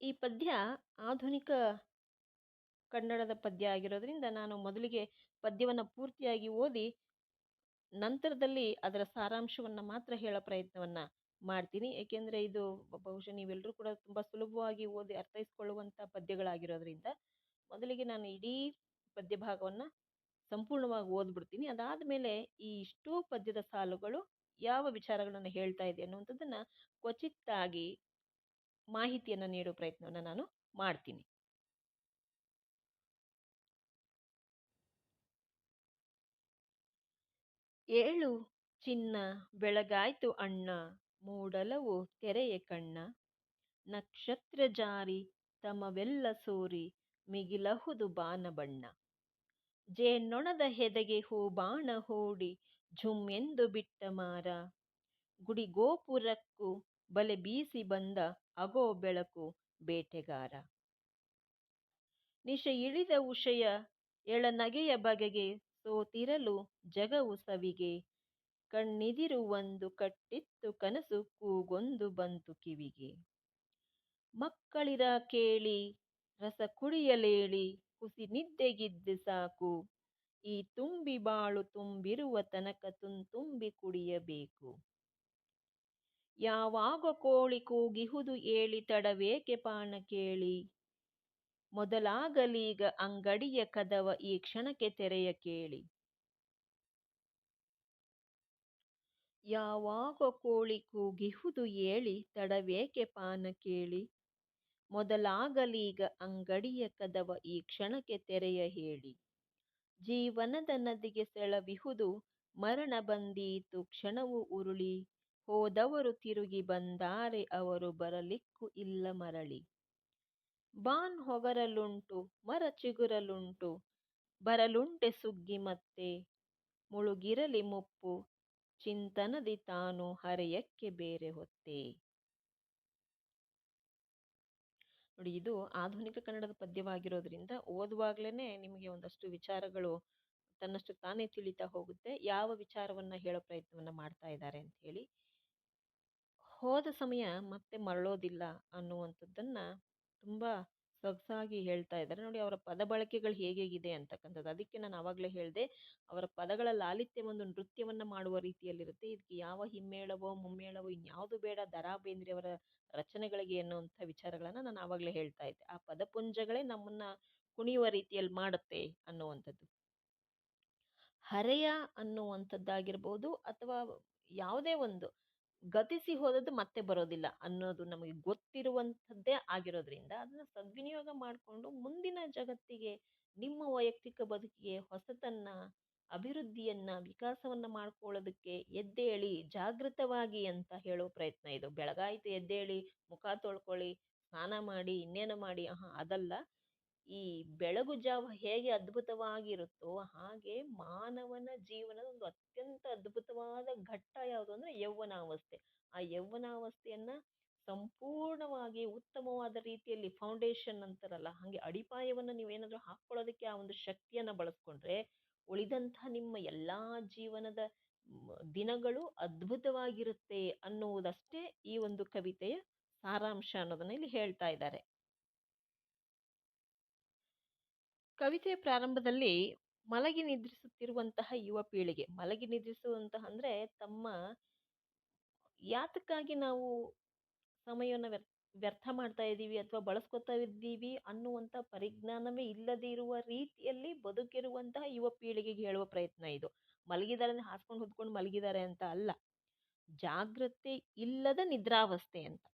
ಈ ಪದ್ಯ ಆಧುನಿಕ ಕನ್ನಡದ ಪದ್ಯ ಆಗಿರೋದ್ರಿಂದ ನಾನು ಮೊದಲಿಗೆ ಪದ್ಯವನ್ನು ಪೂರ್ತಿಯಾಗಿ ಓದಿ, ನಂತರದಲ್ಲಿ ಅದರ ಸಾರಾಂಶವನ್ನು ಮಾತ್ರ ಹೇಳೋ ಪ್ರಯತ್ನವನ್ನು ಮಾಡ್ತೀನಿ. ಏಕೆಂದರೆ ಇದು ಬಹುಶಃ ನೀವೆಲ್ಲರೂ ಕೂಡ ತುಂಬ ಸುಲಭವಾಗಿ ಓದಿ ಅರ್ಥೈಸ್ಕೊಳ್ಳುವಂಥ ಪದ್ಯಗಳಾಗಿರೋದ್ರಿಂದ ಮೊದಲಿಗೆ ನಾನು ಇಡೀ ಪದ್ಯ ಭಾಗವನ್ನು ಸಂಪೂರ್ಣವಾಗಿ ಓದ್ಬಿಡ್ತೀನಿ. ಅದಾದ ಮೇಲೆ ಈ ಇಷ್ಟೂ ಪದ್ಯದ ಸಾಲುಗಳು ಯಾವ ವಿಚಾರಗಳನ್ನು ಹೇಳ್ತಾ ಇದೆ ಅನ್ನುವಂಥದ್ದನ್ನು ಕ್ವಚಿತ್ತಾಗಿ ಮಾಹಿತಿಯನ್ನು ನೀಡೋ ಪ್ರಯತ್ನವನ್ನು ನಾನು ಮಾಡ್ತೀನಿ. ಏಳು, ಚಿನ್ನ, ಬೆಳಗಾಯ್ತು ಅಣ್ಣ, ಮೂಡಲವು ತೆರೆಯ ಕಣ್ಣ. ನಕ್ಷತ್ರ ಜಾರಿ, ತಮವೆಲ್ಲ ಸೋರಿ, ಮಿಗಿಲಹುದು ಬಾನ ಬಣ್ಣ. ಜೇನ್ನೊಣದ ಹೆದೆಗೆ ಹೂಬಾಣ ಹೂಡಿ, ಝುಮ್ ಎಂದು ಬಿಟ್ಟ ಮಾರ. ಗುಡಿ ಗೋಪುರಕ್ಕೂ ಬಲೆ ಬೀಸಿ ಬಂದ ಅಗೋ ಬೆಳಕು ಬೇಟೆಗಾರ. ನಿಶ ಇಳಿದ ಉಷಯ ಎಳನಗೆಯ ಬಗೆಗೆ ಸೋತಿರಲು ಜಗವು ಸವಿಗೆ. ಕಣ್ಣಿದಿರು ಒಂದು ಕಟ್ಟಿತ್ತು ಕನಸು ಕೂಗೊಂದು ಬಂತು ಕಿವಿಗೆ. ಮಕ್ಕಳಿರ ಕೇಳಿ, ರಸ ಕುಡಿಯಲೇಳಿ, ಕುಸಿ ನಿದ್ದೆಗಿದ್ದೆ ಸಾಕು. ಈ ತುಂಬಿ ಬಾಳು ತುಂಬಿರುವ ತನಕ ತುಂತುಂಬಿ ಕುಡಿಯಬೇಕು. ಯಾವಾಗ ಕೋಳಿ ಕೂಗಿಹುದು ಏಳಿ ತಡವೇಕೆ ಪಾನ ಕೇಳಿ? ಮೊದಲಾಗಲೀಗ ಅಂಗಡಿಯ ಕದವ ಈ ಕ್ಷಣಕ್ಕೆ ತೆರೆಯ ಕೇಳಿ. ಯಾವಾಗ ಕೋಳಿ ಕೂಗಿಹುದು ಏಳಿ ತಡವೇಕೆ ಪಾನ ಕೇಳಿ? ಮೊದಲಾಗಲೀಗ ಅಂಗಡಿಯ ಕದವ ಈ ಕ್ಷಣಕ್ಕೆ ತೆರೆಯ ಹೇಳಿ. ಜೀವನದ ನದಿಗೆ ಸೆಳವಿಹುದು ಮರಣ ಬಂದೀತು ಕ್ಷಣವು ಉರುಳಿ. ಹೋದವರು ತಿರುಗಿ ಬಂದಾರೆ, ಅವರು ಬರಲಿಕ್ಕೂ ಇಲ್ಲ ಮರಳಿ. ಬಾನ್ ಹೊಗರಲುಂಟು, ಮರ ಚಿಗುರಲುಂಟು, ಬರಲುಂಟೆ ಸುಗ್ಗಿ ಮತ್ತೆ, ಮುಳುಗಿರಲಿ ಮುಪ್ಪು, ಚಿಂತನದಿ ತಾನು ಹರೆಯಕ್ಕೆ ಬೇರೆ ಹೊತ್ತೆ. ನೋಡಿ, ಇದು ಆಧುನಿಕ ಕನ್ನಡದ ಪದ್ಯವಾಗಿರೋದ್ರಿಂದ ಓದುವಾಗ್ಲೇ ನಿಮಗೆ ಒಂದಷ್ಟು ವಿಚಾರಗಳು ತನ್ನಷ್ಟು ತಾನೇ ತಿಳಿತಾ ಹೋಗುತ್ತೆ. ಯಾವ ವಿಚಾರವನ್ನ ಹೇಳೋ ಪ್ರಯತ್ನವನ್ನ ಮಾಡ್ತಾ ಇದ್ದಾರೆ ಅಂತ ಹೇಳಿ. ಹೋದ ಸಮಯ ಮತ್ತೆ ಮರಳೋದಿಲ್ಲ ಅನ್ನುವಂಥದ್ದನ್ನು ತುಂಬ ಸೊಗಸಾಗಿ ಹೇಳ್ತಾ ಇದ್ದಾರೆ. ನೋಡಿ, ಅವರ ಪದ ಬಳಕೆಗಳು ಹೇಗೇಗಿದೆ ಅಂತಕ್ಕಂಥದ್ದು. ಅದಕ್ಕೆ ನಾನು ಆವಾಗಲೇ ಹೇಳಿದೆ, ಅವರ ಪದಗಳ ಲಾಲಿತ್ಯ ಒಂದು ನೃತ್ಯವನ್ನ ಮಾಡುವ ರೀತಿಯಲ್ಲಿರುತ್ತೆ. ಇದಕ್ಕೆ ಯಾವ ಹಿಮ್ಮೇಳವೋ, ಮುಮ್ಮೇಳವೋ, ಇನ್ಯಾವುದು ಬೇಡ ದರಾ ಬೇಂದ್ರೆಯವರ ರಚನೆಗಳಿಗೆ ಅನ್ನುವಂಥ ವಿಚಾರಗಳನ್ನ ನಾನು ಆವಾಗಲೇ ಹೇಳ್ತಾ ಇದ್ದೆ. ಆ ಪದಪುಂಜಗಳೇ ನಮ್ಮನ್ನ ಕುಣಿಯುವ ರೀತಿಯಲ್ಲಿ ಮಾಡುತ್ತೆ ಅನ್ನುವಂಥದ್ದು. ಹರೆಯ ಅನ್ನುವಂಥದ್ದಾಗಿರ್ಬೋದು ಅಥವಾ ಯಾವುದೇ ಒಂದು ಗತಿಸಿ ಹೋದದ್ದು ಮತ್ತೆ ಬರೋದಿಲ್ಲ ಅನ್ನೋದು ನಮಗೆ ಗೊತ್ತಿರುವಂಥದ್ದೇ ಆಗಿರೋದ್ರಿಂದ ಅದನ್ನು ಸದ್ವಿನಿಯೋಗ ಮಾಡಿಕೊಂಡು ಮುಂದಿನ ಜಗತ್ತಿಗೆ, ನಿಮ್ಮ ವೈಯಕ್ತಿಕ ಬದುಕಿಗೆ ಹೊಸತನ್ನ, ಅಭಿವೃದ್ಧಿಯನ್ನ, ವಿಕಾಸವನ್ನ ಮಾಡ್ಕೊಳ್ಳೋದಕ್ಕೆ ಎದ್ದೇಳಿ, ಜಾಗೃತವಾಗಿ ಅಂತ ಹೇಳೋ ಪ್ರಯತ್ನ ಇದು. ಬೆಳಗಾಯಿತು ಎದ್ದೇಳಿ, ಮುಖ ತೊಳ್ಕೊಳ್ಳಿ, ಸ್ನಾನ ಮಾಡಿ, ಇನ್ನೇನು ಮಾಡಿ, ಆಹಾ, ಅದಲ್ಲ. ಈ ಬೆಳಗು ಜಾವ ಹೇಗೆ ಅದ್ಭುತವಾಗಿರುತ್ತೋ ಹಾಗೆ ಮಾನವನ ಜೀವನದ ಒಂದು ಅತ್ಯಂತ ಅದ್ಭುತವಾದ ಘಟ್ಟ ಯಾವುದು ಅಂದರೆ ಯೌವನಾವಸ್ಥೆ. ಆ ಯೌವನಾವಸ್ಥೆಯನ್ನು ಸಂಪೂರ್ಣವಾಗಿ ಉತ್ತಮವಾದ ರೀತಿಯಲ್ಲಿ ಫೌಂಡೇಶನ್ ಅಂತಾರಲ್ಲ, ಹಾಗೆ ಅಡಿಪಾಯವನ್ನು ನೀವೇನಾದರೂ ಹಾಕ್ಕೊಳ್ಳೋದಕ್ಕೆ ಆ ಒಂದು ಶಕ್ತಿಯನ್ನು ಬಳಸ್ಕೊಂಡ್ರೆ ಉಳಿದಂಥ ನಿಮ್ಮ ಎಲ್ಲ ಜೀವನದ ದಿನಗಳು ಅದ್ಭುತವಾಗಿರುತ್ತೆ ಅನ್ನುವುದಷ್ಟೇ ಈ ಒಂದು ಕವಿತೆಯ ಸಾರಾಂಶ ಅನ್ನೋದನ್ನ ಇಲ್ಲಿ ಹೇಳ್ತಾ ಇದ್ದಾರೆ. ಕವಿತೆಯ ಪ್ರಾರಂಭದಲ್ಲಿ ಮಲಗಿ ನಿದ್ರಿಸುತ್ತಿರುವಂತಹ ಯುವ ಪೀಳಿಗೆ, ಮಲಗಿ ನಿದ್ರಿಸುವಂತಹ ಅಂದ್ರೆ ತಮ್ಮ ಯಾತಕ್ಕಾಗಿ ನಾವು ಸಮಯವನ್ನು ವ್ಯರ್, ವ್ಯರ್ಥ ಮಾಡ್ತಾ ಇದ್ದೀವಿ ಅಥವಾ ಬಳಸ್ಕೊತಾ ಇದ್ದೀವಿ ಅನ್ನುವಂಥ ಪರಿಜ್ಞಾನವೇ ಇಲ್ಲದೇ ಇರುವ ರೀತಿಯಲ್ಲಿ ಬದುಕಿರುವಂತಹ ಯುವ ಪೀಳಿಗೆಗೆ ಹೇಳುವ ಪ್ರಯತ್ನ ಇದು. ಮಲಗಿದ್ದಾರೆ ಹಾಸ್ಕೊಂಡು ಹೊದ್ಕೊಂಡು ಮಲಗಿದ್ದಾರೆ ಅಂತ ಅಲ್ಲ. ಜಾಗ್ರತೆ ಇಲ್ಲದ ನಿದ್ರಾವಸ್ಥೆ ಅಂತ.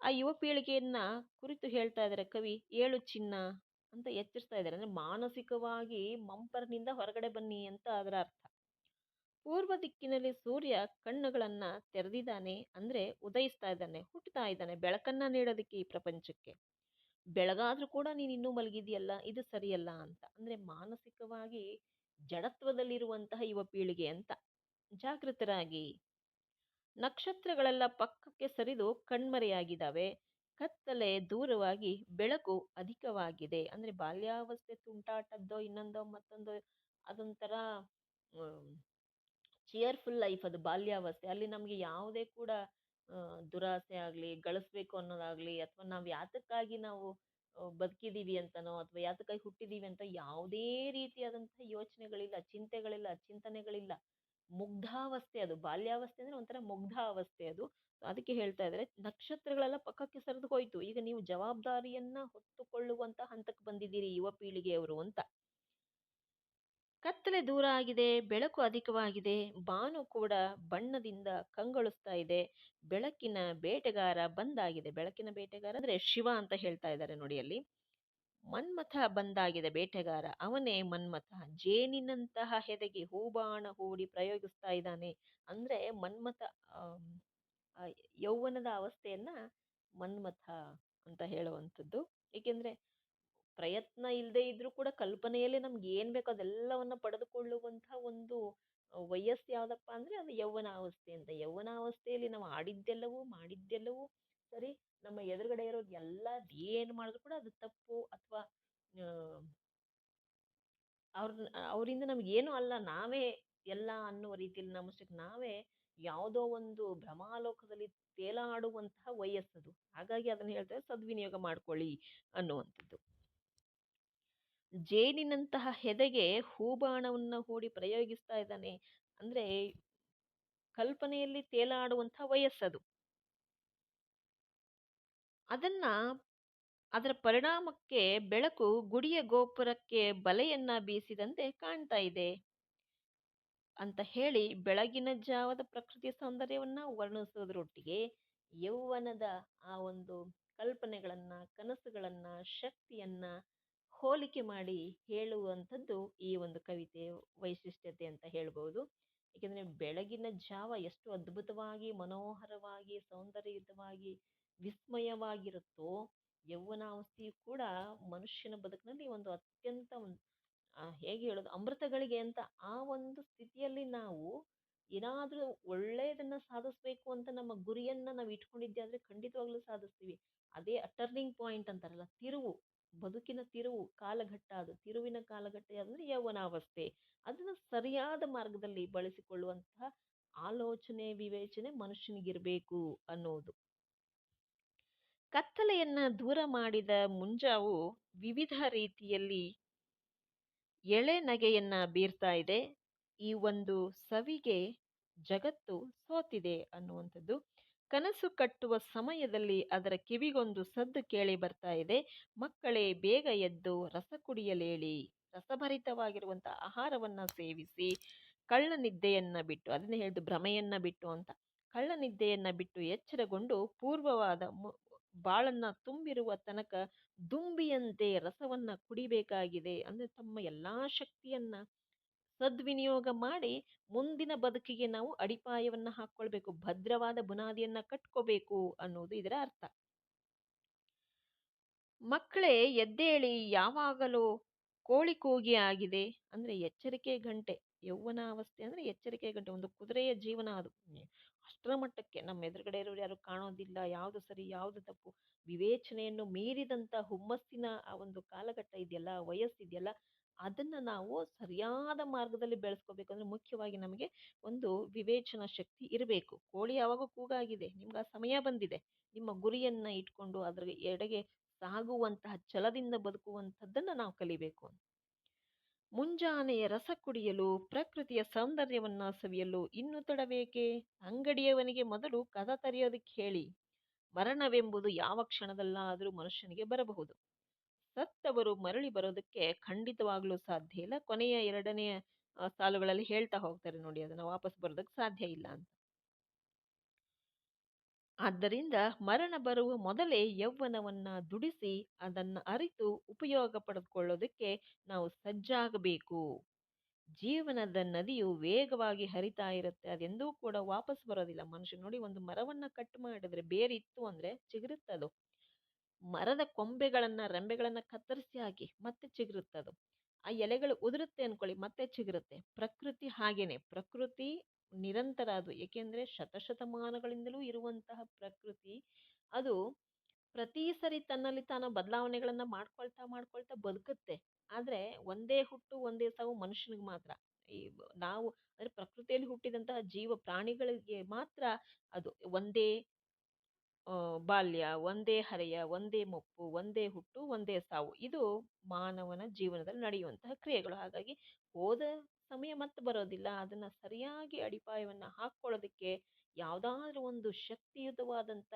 ಆ ಯುವ ಪೀಳಿಗೆಯನ್ನ ಕುರಿತು ಹೇಳ್ತಾ ಇದ್ದಾರೆ ಕವಿ, ಏಳು ಚಿನ್ನ ಅಂತ ಎಚ್ಚರಿಸ್ತಾ ಇದ್ದಾರೆ. ಅಂದ್ರೆ ಮಾನಸಿಕವಾಗಿ ಮಂಪರ್ನಿಂದ ಹೊರಗಡೆ ಬನ್ನಿ ಅಂತ ಅದರ ಅರ್ಥ. ಪೂರ್ವ ದಿಕ್ಕಿನಲ್ಲಿ ಸೂರ್ಯ ಕಣ್ಣುಗಳನ್ನು ತೆರೆದಿದ್ದಾನೆ ಅಂದ್ರೆ ಉದಯಿಸ್ತಾ ಇದ್ದಾನೆ, ಹುಟ್ಟುತ್ತಾ ಇದ್ದಾನೆ, ಬೆಳಕನ್ನ ನೀಡೋದಕ್ಕೆ ಈ ಪ್ರಪಂಚಕ್ಕೆ. ಬೆಳಗಾದರೂ ಕೂಡ ನೀನು ಇನ್ನೂ ಮಲಗಿದೆಯಲ್ಲ ಇದು ಸರಿಯಲ್ಲ ಅಂತ. ಅಂದ್ರೆ ಮಾನಸಿಕವಾಗಿ ಜಡತ್ವದಲ್ಲಿರುವಂತಹ ಯುವ ಪೀಳಿಗೆ ಅಂತ. ಜಾಗೃತರಾಗಿ. ನಕ್ಷತ್ರಗಳೆಲ್ಲ ಪಕ್ಕಕ್ಕೆ ಸರಿದು ಕಣ್ಮರೆಯಾಗಿದ್ದಾವೆ. ಕತ್ತಲೆ ದೂರವಾಗಿ ಬೆಳಕು ಅಧಿಕವಾಗಿದೆ. ಅಂದ್ರೆ ಬಾಲ್ಯಾವಸ್ಥೆ ತುಂಟಾಟದ್ದೋ, ಇನ್ನೊಂದೋ, ಮತ್ತೊಂದೋ, ಅದೊಂಥರ ಚಿಯರ್ಫುಲ್ ಲೈಫ್ ಅದು ಬಾಲ್ಯಾವಸ್ಥೆ. ಅಲ್ಲಿ ನಮಗೆ ಯಾವುದೇ ಕೂಡ ದುರಾಸೆ ಆಗಲಿ, ಗಳಿಸ್ಬೇಕು ಅನ್ನೋದಾಗ್ಲಿ, ಅಥವಾ ನಾವು ಯಾತಕ್ಕಾಗಿ ನಾವು ಬದುಕಿದ್ದೀವಿ ಅಂತನೋ, ಅಥವಾ ಯಾತಕ್ಕಾಗಿ ಹುಟ್ಟಿದೀವಿ ಅಂತ ಯಾವುದೇ ರೀತಿಯಾದಂಥ ಯೋಚನೆಗಳಿಲ್ಲ, ಚಿಂತೆಗಳಿಲ್ಲ, ಚಿಂತನೆಗಳಿಲ್ಲ. ಮುಗ್ಧಾವಸ್ಥೆ ಅದು ಬಾಲ್ಯಾವಸ್ಥೆ ಅಂದ್ರೆ ಒಂಥರ ಮುಗ್ಧಾವಸ್ಥೆ ಅದು. ಅದಕ್ಕೆ ಹೇಳ್ತಾ ಇದ್ದಾರೆ ನಕ್ಷತ್ರಗಳೆಲ್ಲ ಪಕ್ಕಕ್ಕೆ ಸರಿದು ಹೋಯ್ತು. ಈಗ ನೀವು ಜವಾಬ್ದಾರಿಯನ್ನ ಹೊತ್ತುಕೊಳ್ಳುವಂತ ಹಂತಕ್ಕೆ ಬಂದಿದ್ದೀರಿ ಯುವ ಪೀಳಿಗೆಯವರು ಅಂತ. ಕತ್ತಲೆ ದೂರ ಆಗಿದೆ, ಬೆಳಕು ಅಧಿಕವಾಗಿದೆ, ಬಾನು ಕೂಡ ಬಣ್ಣದಿಂದ ಕಂಗೊಳಿಸ್ತಾ ಇದೆ, ಬೆಳಕಿನ ಬೇಟೆಗಾರ ಬಂದಾಗಿದೆ ಬೆಳಕಿನ ಬೇಟೆಗಾರ ಅಂದ್ರೆ ಶಿವ ಅಂತ ಹೇಳ್ತಾ ಇದ್ದಾರೆ ನೋಡಿ ಅಲ್ಲಿ. ಮನ್ಮಥ ಬಂದಾಗಿದೆ ಬೇಟೆಗಾರ. ಅವನೇ ಮನ್ಮಥ. ಜೇನಿನಂತಹ ಹೆದೆಗೆ ಹೂಬಾಣ ಹೂಡಿ ಪ್ರಯೋಗಿಸ್ತಾ ಇದ್ದಾನೆ. ಅಂದ್ರೆ ಮನ್ಮಥ ಯೌವನದ ಅವಸ್ಥೆಯನ್ನ ಮನ್ಮಥ ಅಂತ ಹೇಳುವಂಥದ್ದು. ಏಕೆಂದ್ರೆ ಪ್ರಯತ್ನ ಇಲ್ಲದೆ ಇದ್ರೂ ಕೂಡ ಕಲ್ಪನೆಯಲ್ಲೇ ನಮ್ಗೆ ಏನ್ ಬೇಕೋ ಅದೆಲ್ಲವನ್ನ ಪಡೆದುಕೊಳ್ಳುವಂತಹ ಒಂದು ವಯಸ್ಸು ಯಾವ್ದಪ್ಪ ಅಂದ್ರೆ ಅದು ಯೌವನಾವಸ್ಥೆ ಅಂತ. ಯೌವನಾವಸ್ಥೆಯಲ್ಲಿ ನಾವು ಆಡಿದ್ದೆಲ್ಲವೂ, ಮಾಡಿದ್ದೆಲ್ಲವೂ ಸರಿ, ನಮ್ಮ ಎದುರುಗಡೆ ಇರೋದು ಎಲ್ಲ ಏನು ಮಾಡಿದ್ರು ಕೂಡ ಅದು ತಪ್ಪು ಅಥವಾ ಅವ್ರ ಅವರಿಂದ ನಮ್ಗೆ ಏನೂ ಅಲ್ಲ, ನಾವೇ ಎಲ್ಲ ಅನ್ನುವ ರೀತಿಯಲ್ಲಿ ನಮ್ಮಷ್ಟಕ್ಕೆ ನಾವೇ ಯಾವುದೋ ಒಂದು ಭ್ರಮಾಲೋಕದಲ್ಲಿ ತೇಲಾಡುವಂತಹ ವಯಸ್ಸದು. ಹಾಗಾಗಿ ಅದನ್ನ ಹೇಳ್ತಾರೆ ಸದ್ವಿನಿಯೋಗ ಮಾಡ್ಕೊಳ್ಳಿ ಅನ್ನುವಂಥದ್ದು. ಜೇನಿನಂತಹ ಹೆದೆಗೆ ಹೂಬಾಣವನ್ನ ಹೂಡಿ ಪ್ರಯೋಗಿಸ್ತಾ ಇದ್ದಾನೆ ಅಂದ್ರೆ ಕಲ್ಪನೆಯಲ್ಲಿ ತೇಲಾಡುವಂತಹ ವಯಸ್ಸದು. ಅದನ್ನ ಅದರ ಪರಿಣಾಮಕ್ಕೆ ಬೆಳಕು ಗುಡಿಯ ಗೋಪುರಕ್ಕೆ ಬಲೆಯನ್ನ ಬೀಸಿದಂತೆ ಕಾಣ್ತಾ ಇದೆ. ಅಂತ ಹೇಳಿ ಬೆಳಗಿನ ಜಾವದ ಪ್ರಕೃತಿಯ ಸೌಂದರ್ಯವನ್ನ ವರ್ಣಿಸೋದ್ರೊಟ್ಟಿಗೆ ಯೌವನದ ಆ ಒಂದು ಕಲ್ಪನೆಗಳನ್ನ, ಕನಸುಗಳನ್ನ, ಶಕ್ತಿಯನ್ನ ಹೋಲಿಕೆ ಮಾಡಿ ಹೇಳುವಂಥದ್ದು ಈ ಒಂದು ಕವಿತೆಯ ವೈಶಿಷ್ಟ್ಯತೆ ಅಂತ ಹೇಳ್ಬೋದು. ಏಕೆಂದರೆ ಬೆಳಗಿನ ಜಾವ ಎಷ್ಟು ಅದ್ಭುತವಾಗಿ, ಮನೋಹರವಾಗಿ, ಸೌಂದರ್ಯಯುತವಾಗಿ ವಿಸ್ಮಯವಾಗಿರುತ್ತೋ ಯೌವನಾವಸ್ಥೆಯು ಕೂಡ ಮನುಷ್ಯನ ಬದುಕಿನಲ್ಲಿ ಒಂದು ಅತ್ಯಂತ ಹೇಗೆ ಹೇಳೋದು ಅಮೃತಗಳಿಗೆ ಅಂತ ಆ ಒಂದು ಸ್ಥಿತಿಯಲ್ಲಿ ನಾವು ಏನಾದರೂ ಒಳ್ಳೆಯದನ್ನ ಸಾಧಿಸ್ಬೇಕು ಅಂತ ನಮ್ಮ ಗುರಿಯನ್ನ ನಾವು ಇಟ್ಕೊಂಡಿದ್ದೆ ಆದರೆ ಖಂಡಿತವಾಗ್ಲೂ ಸಾಧಿಸ್ತೀವಿ. ಅದೇ ಟರ್ನಿಂಗ್ ಪಾಯಿಂಟ್ ಅಂತಾರಲ್ಲ, ತಿರುವು, ಬದುಕಿನ ತಿರುವು, ಕಾಲಘಟ್ಟ ಅದು, ತಿರುವಿನ ಕಾಲಘಟ್ಟ ಅಂದ್ರೆ ಯೌವನಾವಸ್ಥೆ. ಅದನ್ನ ಸರಿಯಾದ ಮಾರ್ಗದಲ್ಲಿ ಬಳಸಿಕೊಳ್ಳುವಂತಹ ಆಲೋಚನೆ, ವಿವೇಚನೆ ಮನುಷ್ಯನಿಗಿರ್ಬೇಕು ಅನ್ನೋದು. ಕತ್ತಲೆಯನ್ನ ದೂರ ಮಾಡಿದ ಮುಂಜಾವು ವಿವಿಧ ರೀತಿಯಲ್ಲಿ ಎಳೆ ನಗೆಯನ್ನು ಬೀರ್ತಾ ಇದೆ. ಈ ಒಂದು ಸವಿಗೆ ಜಗತ್ತು ಸೋತಿದೆ ಅನ್ನುವಂಥದ್ದು. ಕನಸು ಕಟ್ಟುವ ಸಮಯದಲ್ಲಿ ಅದರ ಕಿವಿಗೊಂದು ಸದ್ದು ಕೇಳಿ ಬರ್ತಾ ಇದೆ. ಮಕ್ಕಳೇ, ಬೇಗ ಎದ್ದು ರಸ ಕುಡಿಯಲೇಳಿ. ರಸಭರಿತವಾಗಿರುವಂಥ ಆಹಾರವನ್ನ ಸೇವಿಸಿ, ಕಳ್ಳನಿದ್ದೆಯನ್ನು ಬಿಟ್ಟು, ಅದನ್ನೇ ಹೇಳಿದ್ದು ಭ್ರಮೆಯನ್ನು ಬಿಟ್ಟು ಅಂತ, ಕಳ್ಳನಿದ್ದೆಯನ್ನು ಬಿಟ್ಟು ಎಚ್ಚರಗೊಂಡು ಪೂರ್ವವಾದ ಬಾಳನ್ನ ತುಂಬಿರುವ ತನಕ ದುಂಬಿಯಂತೆ ರಸವನ್ನ ಕುಡಿಬೇಕಾಗಿದೆ ಅಂದ್ರೆ ತಮ್ಮ ಎಲ್ಲಾ ಶಕ್ತಿಯನ್ನ ಸದ್ವಿನಿಯೋಗ ಮಾಡಿ ಮುಂದಿನ ಬದುಕಿಗೆ ನಾವು ಅಡಿಪಾಯವನ್ನ ಹಾಕ್ಕೊಳ್ಬೇಕು, ಭದ್ರವಾದ ಬುನಾದಿಯನ್ನ ಕಟ್ಕೋಬೇಕು ಅನ್ನೋದು ಇದರ ಅರ್ಥ. ಮಕ್ಕಳೇ ಎದ್ದೇಳಿ ಯಾವಾಗಲೂ ಕೋಳಿ ಕೂಗಿ ಆಗಿದೆ ಅಂದ್ರೆ ಎಚ್ಚರಿಕೆ ಗಂಟೆ. ಯೌವನಾವಸ್ಥೆ ಅಂದ್ರೆ ಎಚ್ಚರಿಕೆ ಗಂಟೆ ಒಂದು ಕುದುರೆಯ ಜೀವನ ಅದು. ಅಷ್ಟರ ಮಟ್ಟಕ್ಕೆ ನಮ್ಮ ಎದುರುಗಡೆ ಇರೋರು ಯಾರು ಕಾಣೋದಿಲ್ಲ ಯಾವುದು ಸರಿ ಯಾವುದು ತಪ್ಪು. ವಿವೇಚನೆಯನ್ನು ಮೀರಿದಂತ ಹುಮ್ಮಸ್ಸಿನ ಆ ಒಂದು ಕಾಲಘಟ್ಟ ಇದೆಯಲ್ಲ ವಯಸ್ಸಿದೆಯಲ್ಲ ಅದನ್ನ ನಾವು ಸರಿಯಾದ ಮಾರ್ಗದಲ್ಲಿ ಬೆಳೆಸ್ಕೋಬೇಕಂದ್ರೆ ಮುಖ್ಯವಾಗಿ ನಮಗೆ ಒಂದು ವಿವೇಚನಾ ಶಕ್ತಿ ಇರಬೇಕು. ಕೋಳಿ ಯಾವಾಗ ಕೂಗಾಗಿದೆ ನಿಮ್ಗೆ ಆ ಸಮಯ ಬಂದಿದೆ. ನಿಮ್ಮ ಗುರಿಯನ್ನ ಇಟ್ಕೊಂಡು ಅದ್ರ ಎಡೆಗೆ ಸಾಗುವಂತಹ ಛಲದಿಂದ ಬದುಕುವಂಥದ್ದನ್ನು ನಾವು ಕಲಿಬೇಕು ಮುಂಜಾನೆಯ ರಸ ಕುಡಿಯಲು, ಪ್ರಕೃತಿಯ ಸೌಂದರ್ಯವನ್ನ ಸವಿಯಲು ಇನ್ನು ತಡಬೇಕೆ ಅಂಗಡಿಯವನಿಗೆ ಮೊದಲು ಕದ ತರೆಯೋದಕ್ಕೆ ಹೇಳಿ. ಮರಣವೆಂಬುದು ಯಾವ ಕ್ಷಣದಲ್ಲಾದರೂ ಮನುಷ್ಯನಿಗೆ ಬರಬಹುದು. ಸತ್ತವರು ಮರಳಿ ಬರೋದಕ್ಕೆ ಖಂಡಿತವಾಗಲೂ ಸಾಧ್ಯ ಇಲ್ಲ. ಕೊನೆಯ ಎರಡನೆಯ ಸಾಲುಗಳಲ್ಲಿ ಹೇಳ್ತಾ ಹೋಗ್ತಾರೆ ನೋಡಿ, ಅದನ್ನ ವಾಪಸ್ ಬರೋದಕ್ಕೆ ಸಾಧ್ಯ ಇಲ್ಲ ಅಂತ. ಆದ್ದರಿಂದ ಮರಣ ಬರುವ ಮೊದಲೇ ಯೌವನವನ್ನು ದುಡಿಸಿ ಅದನ್ನ ಅರಿತು ಉಪಯೋಗ ಪಡೆದುಕೊಳ್ಳೋದಕ್ಕೆ ನಾವು ಸಜ್ಜಾಗಬೇಕು. ಜೀವನದ ನದಿಯು ವೇಗವಾಗಿ ಹರಿತಾ ಇರುತ್ತೆ, ಅದೆಂದೂ ಕೂಡ ವಾಪಸ್ ಬರೋದಿಲ್ಲ. ಮನುಷ್ಯ ನೋಡಿ ಒಂದು ಮರವನ್ನ ಕಟ್ ಮಾಡಿದ್ರೆ ಬೇರಿತ್ತು ಅಂದ್ರೆ ಚಿಗುರುತ್ತದು ಮರದ ಕೊಂಬೆಗಳನ್ನು, ರೆಂಬೆಗಳನ್ನು ಕತ್ತರಿಸಿ ಹಾಕಿ ಮತ್ತೆ ಚಿಗುರುತ್ತದು ಆ ಎಲೆಗಳು ಉದುರುತ್ತೆ ಅನ್ಕೊಳ್ಳಿ, ಮತ್ತೆ ಚಿಗುರುತ್ತೆ. ಪ್ರಕೃತಿ ಹಾಗೇನೆ. ಪ್ರಕೃತಿ ನಿರಂತರ ಅದು ಏಕೆಂದರೆ ಶತಶತಮಾನಗಳಿಂದಲೂ ಇರುವಂತಹ ಪ್ರಕೃತಿ, ಅದು ಪ್ರತಿ ಸರಿ ತನ್ನಲ್ಲಿ ತಾನು ಬದಲಾವಣೆಗಳನ್ನು ಮಾಡ್ಕೊಳ್ತಾ ಮಾಡ್ಕೊಳ್ತಾ ಬದುಕುತ್ತೆ. ಆದರೆ ಒಂದೇ ಹುಟ್ಟು, ಒಂದೇ ಸಾವು ಮನುಷ್ಯನಿಗೆ ಮಾತ್ರ. ಈ ನಾವು ಅಂದ್ರೆ ಪ್ರಕೃತಿಯಲ್ಲಿ ಹುಟ್ಟಿದಂತಹ ಜೀವ ಪ್ರಾಣಿಗಳಿಗೆ ಮಾತ್ರ ಅದು ಒಂದೇ ಬಾಲ್ಯ ಒಂದೇ ಹರೆಯ, ಒಂದೇ ಮುಪ್ಪು, ಒಂದೇ ಹುಟ್ಟು, ಒಂದೇ ಸಾವು. ಇದು ಮಾನವನ ಜೀವನದಲ್ಲಿ ನಡೆಯುವಂತಹ ಕ್ರಿಯೆಗಳು. ಹಾಗಾಗಿ ಹೋದ ಸಮಯ ಮತ್ತೆ ಬರೋದಿಲ್ಲ. ಅದನ್ನ ಸರಿಯಾಗಿ ಅಡಿಪಾಯವನ್ನ ಹಾಕ್ಕೊಳ್ಳೋದಕ್ಕೆ ಯಾವುದಾದ್ರೂ ಒಂದು ಶಕ್ತಿಯುತವಾದಂಥ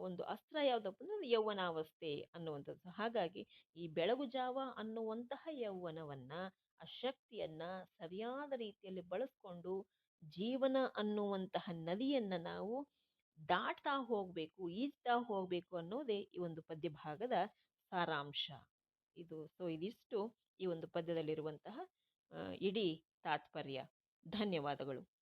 ಒಂದು ಅಸ್ತ್ರ ಯಾವುದಪ್ಪ ಅಂದ್ರೆ ಯೌವನಾವಸ್ಥೆ ಅನ್ನುವಂಥದ್ದು. ಹಾಗಾಗಿ ಈ ಬೆಳಗು ಜಾವ ಅನ್ನುವಂತಹ ಯೌವನವನ್ನ, ಆ ಶಕ್ತಿಯನ್ನ ಸರಿಯಾದ ರೀತಿಯಲ್ಲಿ ಬಳಸ್ಕೊಂಡು ಜೀವನ ಅನ್ನುವಂತಹ ನದಿಯನ್ನ ನಾವು ದಾಟ್ತಾ ಹೋಗಬೇಕು, ಈಜ್ತಾ ಹೋಗಬೇಕು ಅನ್ನೋದೇ ಈ ಒಂದು ಪದ್ಯ ಭಾಗದ ಸಾರಾಂಶ. ಇದು ಸೊ ಇದಿಷ್ಟು ಈ ಒಂದು ಪದ್ಯದಲ್ಲಿರುವಂತಹ ಇಡೀ ತಾತ್ಪರ್ಯ. ಧನ್ಯವಾದಗಳು.